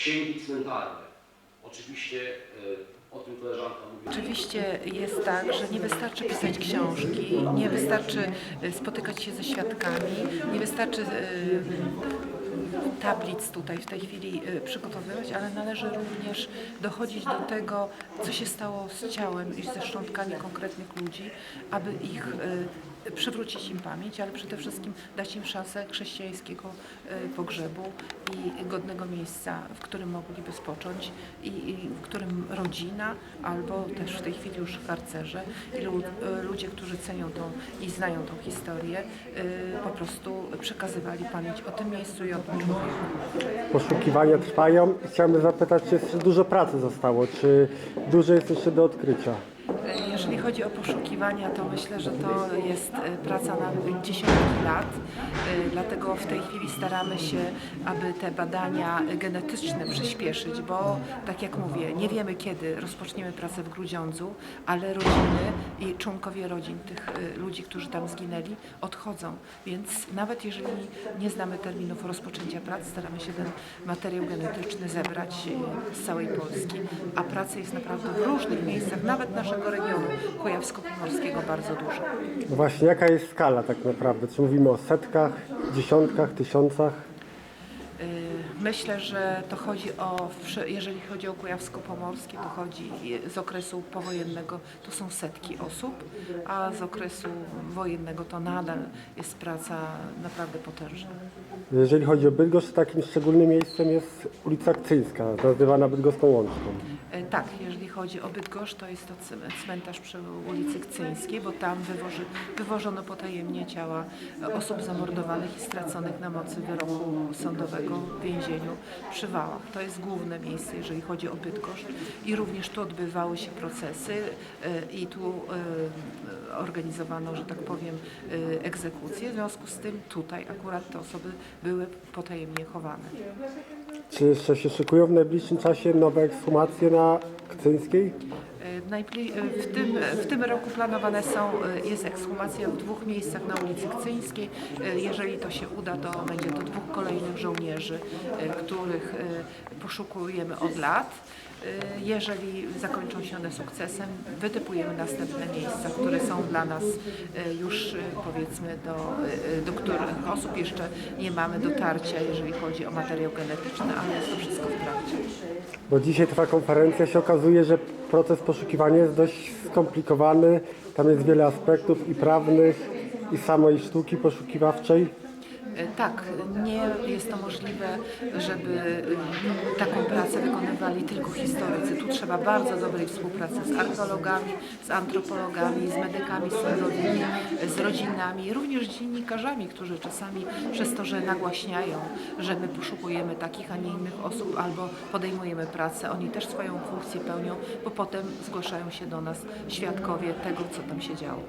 Księgi cmentarne. Oczywiście e, o tym koleżanka mówiła. Oczywiście jest tak, że nie wystarczy pisać książki, nie wystarczy y, spotykać się ze świadkami, nie wystarczy y, tablic tutaj w tej chwili przygotowywać, ale należy również dochodzić do tego, co się stało z ciałem i ze szczątkami konkretnych ludzi, aby ich przywrócić im pamięć, ale przede wszystkim dać im szansę chrześcijańskiego y, pogrzebu i godnego miejsca, w którym mogliby spocząć i, w którym rodzina albo też w tej chwili już harcerze i y, ludzie, którzy cenią tą i znają tą historię, y, po prostu przekazywali pamięć o tym miejscu i o tym człowieku. Poszukiwania trwają. Chciałbym zapytać, czy jeszcze dużo pracy zostało, czy dużo jest jeszcze do odkrycia? Jeżeli chodzi o poszukiwania, to myślę, że to jest e, praca na dziesiątki lat. E, Dlatego w tej chwili staramy się, aby te badania genetyczne przyspieszyć, bo tak jak mówię, nie wiemy kiedy rozpoczniemy pracę w Grudziądzu, ale rodziny i członkowie rodzin tych e, ludzi, którzy tam zginęli, odchodzą. Więc nawet jeżeli nie znamy terminów rozpoczęcia prac, staramy się ten materiał genetyczny zebrać z całej Polski, a pracy jest naprawdę w różnych miejscach, nawet naszego regionu kujawsko-pomorskiego bardzo dużo. No właśnie, jaka jest skala tak naprawdę? Czy mówimy o setkach, dziesiątkach, tysiącach? Myślę, że to chodzi o, jeżeli chodzi o Kujawsko-Pomorskie, to chodzi z okresu powojennego, to są setki osób, a z okresu wojennego to nadal jest praca naprawdę potężna. Jeżeli chodzi o Bydgoszcz, takim szczególnym miejscem jest ulica Kcyńska, nazywana Bydgoską Łączką. E, Tak, jeżeli chodzi o Bydgoszcz, to jest to cmentarz przy ulicy Kcyńskiej, bo tam wywoży, wywożono potajemnie ciała osób zamordowanych i straconych na mocy wyroku sądowego w więzieniu przy Wałach. To jest główne miejsce, jeżeli chodzi o Bydgoszcz i również tu odbywały się procesy e, i tu e, organizowano, że tak powiem, e, egzekucje. W związku z tym tutaj akurat te osoby były potajemnie chowane. Czy jeszcze się szykują w najbliższym czasie nowe ekshumacje na Kcyńskiej? E, W tym, w tym roku planowane są, e, jest ekshumacja w dwóch miejscach na ulicy Kcyńskiej. E, Jeżeli to się uda, to będzie to dwóch kolejnych żołnierzy, których poszukujemy od lat. E, Jeżeli zakończą się one sukcesem, wytypujemy następne miejsca, które są dla nas e, już e, powiedzmy do, do których osób jeszcze nie mamy dotarcia, jeżeli chodzi o materiał genetyczny, ale jest to wszystko w trakcie. Bo dzisiaj trwa konferencja, się okazuje, że proces poszukiwania jest dość skomplikowany. Tam jest wiele aspektów i prawnych, i samej sztuki poszukiwawczej. E, Tak, nie jest to możliwe, żeby e, taką pracę wykonywali tylko historycy. Tu trzeba bardzo dobrej współpracy z archeologami, z antropologami, z medykami sądowymi, z rodzinami, również z dziennikarzami, którzy czasami przez to, że nagłaśniają, że my poszukujemy takich, a nie innych osób albo podejmujemy pracę, oni też swoją funkcję pełnią, bo potem zgłaszają się do nas świadkowie tego, co tam się działo.